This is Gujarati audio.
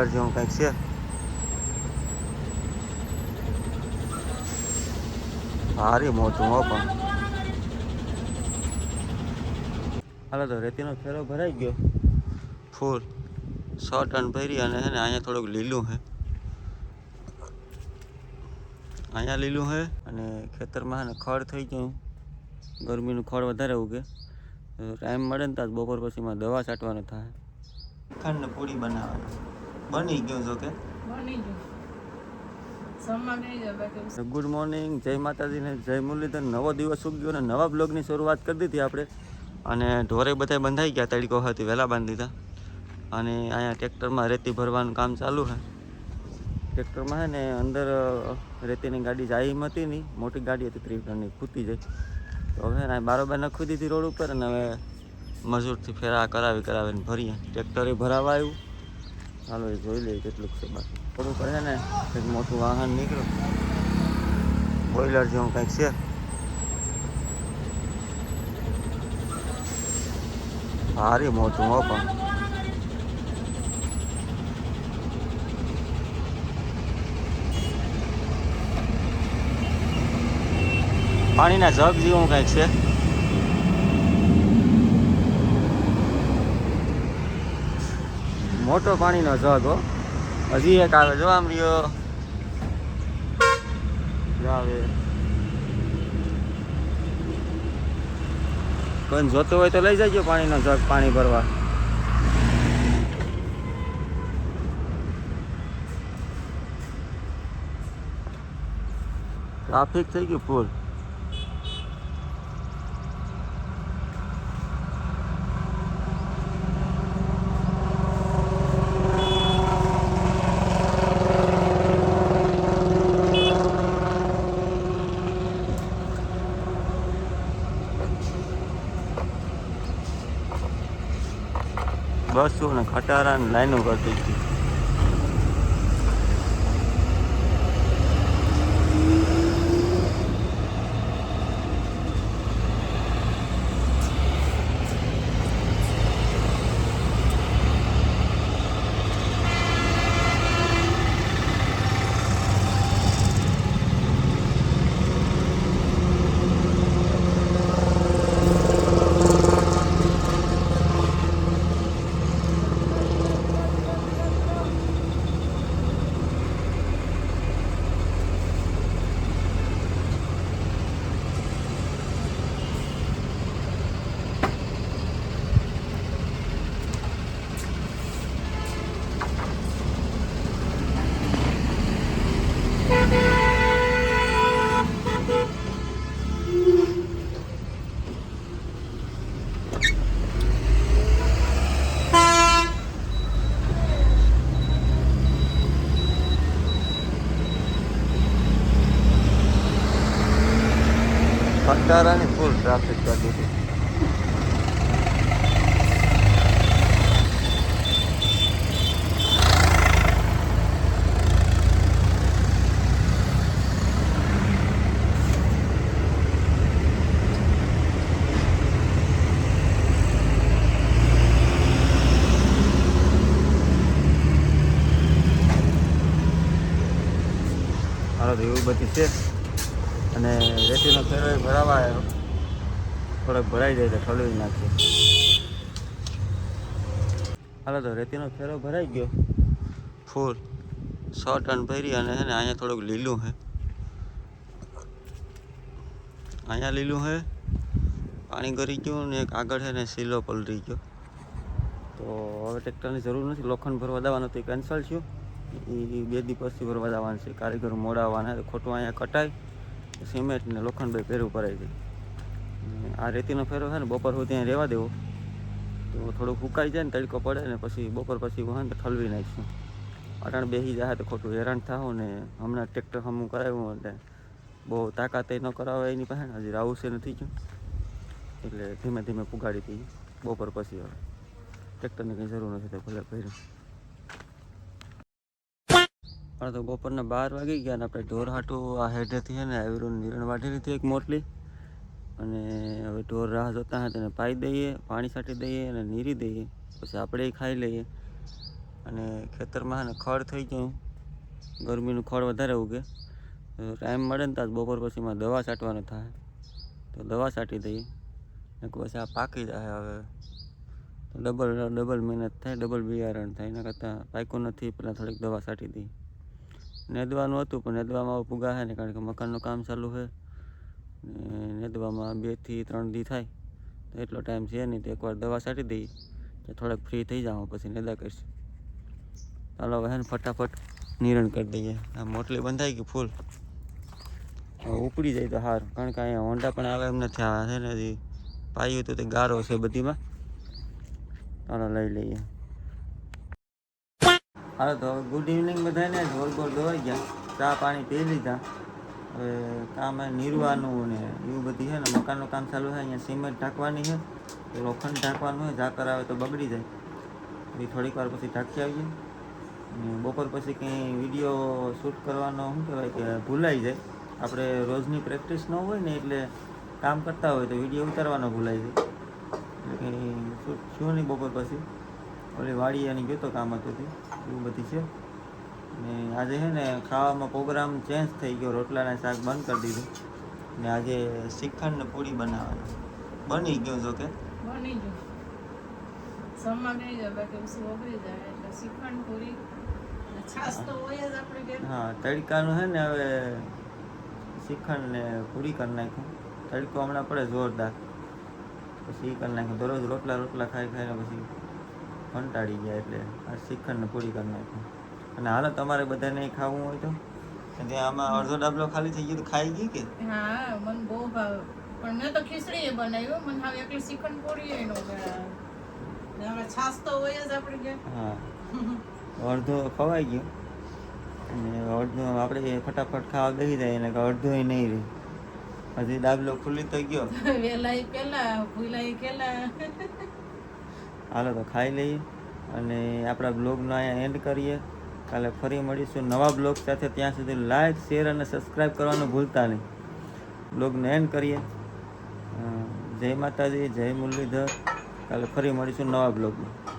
બોઈલર જેવું કંઈક છે. ભારી મોટું હો પણ. હાલો તો રેતીનો ફેરો ભરાઈ ગયો. ફૂલ સો ટન ભરી અને છે અહીંયા થોડુંક લીલું છે અહીંયા લીલું છે અને ખેતરમાં ને ખડ થઈ ગયું. ગરમીનું ખડ વધારે ઉગે. ટાઈમ મળે ને ત્યાં બપોર પછીમાં દવા છાંટવાનું થાય. ખંડ પૂરી બનાવવાની. બની ગયું જો કે? ગુડ મોર્નિંગ જય માતાજીને જય મુરલીધર. નવો દિવસ ઉગ્યો અને નવા બ્લોગની શરૂઆત કરી દીધી આપણે. અને ઢોરે બધા બંધાઈ ગયા તડકો હતી વહેલા બાંધી દીધા. અને અહીંયા ટ્રેક્ટરમાં રેતી ભરવાનું કામ ચાલુ છે. ટ્રેક્ટરમાં છે ને અંદર રેતીની ગાડી જાય એમ હતી નહીં. મોટી ગાડી હતી ત્રીસ ટનની ખૂતી જાય. તો હવે ને બારોબાર નખી દીધી રોડ ઉપર અને હવે મજૂરથી ફેરા કરાવી કરાવીને ભરીએ. ટ્રેક્ટરે ભરાવા આવ્યું. ચાલો એ જોઈ લઈએ કેટલુંક છે બાકી. થોડુંક કરે ને એક મોટું વાહન નીકળ્યું. બોઈલર જેવું કંઈક છે. ભારી મોટું હો પણ. પાણીના જગ જેવું કંઈક છે. મોટો પાણીનો જગ, હો. હજી એક આવે જો આમ રહ્યો આવે કોઈ જોતો હોય તો લઈ જજો પાણીનો જગ, પાણી ભરવા. ટ્રાફિક થઈ ગયું ફૂલ બસો ખટારા ને લાઈનો કરતી હતી ખટારાની ફૂલ ટ્રાફિક કરતી હતી. છે. અને રેતીનો ફેરો ભરાવા આવ્યો થોડોક ભરાઈ જાય તો ઠલવી નાખીએ. હાલો તો રેતીનો ફેરો ભરાઈ ગયો. ફૂલ સો ટન ભરી અને છે ને અહીંયા થોડુંક લીલું છે અહીંયા લીલું છે પાણી ગરી ગયું ને એક આગળ છે ને સીલો પલરી ગયો. તો હવે ટ્રેક્ટરની જરૂર નથી. લોખંડ ભરવા દેવાનું તો એ કેન્સલ થયું. એ બે દિવસથી ભરવા દેવાનું છે. કારીગર મોડાવવાના ખોટું અહીંયા કટાય. સિમેન્ટ ને લોખંડ બે ફેરવું ભરાઈ જાય આ રેતીનો ફેરો છે ને, બપોર સુધી ત્યાં રહેવા દેવો. તો થોડુંક ફૂંકાઈ જાય ને, તડકો પડે ને, પછી બપોર પછી હું ને ઠલવી નાખીશું. અટાણ બેસી જાય તો ખોટું હેરાન થાવ ને, હમણાં ટ્રેક્ટર હમું કરાવ્યું એટલે બહુ તાકાત ન કરાવે એની પાસે. હજી રાવું નથી ગયું. એટલે ધીમે ધીમે પુગાડી હતી બપોર પછી હવે. ટ્રેક્ટરની કંઈ જરૂર નથી તો ભલે કર્યું પણ તો બપોરના બાર વાગી ગયા ને આપણે ઢોર હાટું આ હેડેથી છે ને આવીરું નિરણ વાઢી લીધી એક મોટલી. અને હવે ઢોર રાહ જોતા હોય તેને પાઈ દઈએ, પાણી છાંટી દઈએ અને નીરી દઈએ. પછી આપણે ખાઈ લઈએ. અને ખેતરમાં ને ખડ થઈ ગયું. ગરમીનું ખડ વધારે ઉગે. ટાઈમ મળે ને ત્યાં બપોર પછીમાં દવા છાંટવાનો થાય. તો દવા છાંટી દઈએ. ને પછી આ પાકી જાય હવે. તો ડબલ ડબલ મહેનત થાય ડબલ બિયારણ થાય. એના કરતાં પાક્યું નથી, પહેલાં થોડીક દવા છાંટી દઈએ. નેદવાનું હતું, પણ નેદવામાં પુગા છે ને, કારણ કે મકાનનું કામ ચાલુ છે ને નેદવામાં બેથી ત્રણ દી થાય, તો એટલો ટાઈમ છે નહીં, તો એકવાર દવા છાંટી દઈએ તો થોડાક ફ્રી થઈ જાઉં પછી નેદા કરીશું. ચાલો, હવે ફટાફટ નિરણ કરી દઈએ. આ મોટલી બંધાઈ ગઈ ફૂલ. ઉપડી જાય તો સારું કારણ કે અહીંયા હોન્ડા પણ આવે એમ નથી આવે છે ને, હજી પાયું તો તે ગારો છે બધીમાં. ચાલો, લઈ લઈએ. હાલો તો ગુડ ઇવનિંગ બધાને ગોળ ગોળ દોવાઈ ગયા. ચા પાણી પી લીધા. હવે કામ નિરવાનું ને એવું બધી છે ને, મકાનનું કામ ચાલુ છે અહીંયા સિમેન્ટ ઢાંકવાની છે. લોખંડ ઢાંકવાનું છે ઝાકર આવે તો બગડી જાય. એ થોડીક વાર પછી ઢાંકી આવીએ. બપોર પછી કંઈ વીડિયો શૂટ કરવાનો શું કહેવાય કે, ભૂલાઈ જાય. આપણે રોજની પ્રેક્ટિસ ન હોય ને એટલે કામ કરતા હોય તો વીડિયો ઉતારવાનો ભૂલાઈ જાય. એટલે કંઈ શૂટ થયું નહીં બપોર પછી? ઓલી વાડી એની ગયો તો કામ હતું એવું બધી છે. ને આજે છે ને ખાવામાં પ્રોગ્રામ ચેન્જ થઈ ગયો રોટલાના શાક બંધ કરી દીધું. ને આજે શ્રીખંડ ને પૂરી બનાવવાની. બની ગયો જો કે? બની ગયું. નહીં જાય બાકી ઓગળી જાય એટલે શ્રીખંડ પૂરી. હા તડકાનું છે ને હવે શ્રીખંડ ને પૂરી કરી નાખ્યું. તડકો હમણાં પડે જોરદાર. પછી કરી નાખ્યું. દરરોજ રોટલા રોટલા ખાઈ ખાઈને પછી કંટાળી ગયા એટલે આ શ્રીખંડને પૂરી કરી નાખ્યું. અને હાલો તમારે બધાને ખાવું હોય તો? આમાં અડધો ડાબલો ખાલી થઈ ગયો તો ખાઈ ગઈ કે? હા મને બહુ ભાવે. પણ મેં તો ખીચડી એ બનાવ્યો મને હવે એકલી શ્રીખંડ પૂરી એ નો ને હવે છાશ તો હોય જ આપણે હા. અડધો ખવાઈ ગયો. અને અડધો આપણે ફટાફટ ખાવા બેસી જાય એને અડધો એ નહીં રહે. હજી ડાબલો ખુલ્લી તો ગયો. વેલા પેલા ભૂલાઈ પેલા. હાલો તો ખાઈ લઈએ અને આપણા બ્લોગનો અહીંયા એન્ડ કરીએ. કાલે ફરી મળીશું નવા બ્લોગ સાથે. ત્યાં સુધી લાઈક શેર અને સબસ્ક્રાઈબ કરવાનું ભૂલતા નહીં. બ્લોગને એન્ડ કરીએ. જય માતાજી, જય મુરલીધર. કાલે ફરી મળીશું નવા બ્લોગમાં.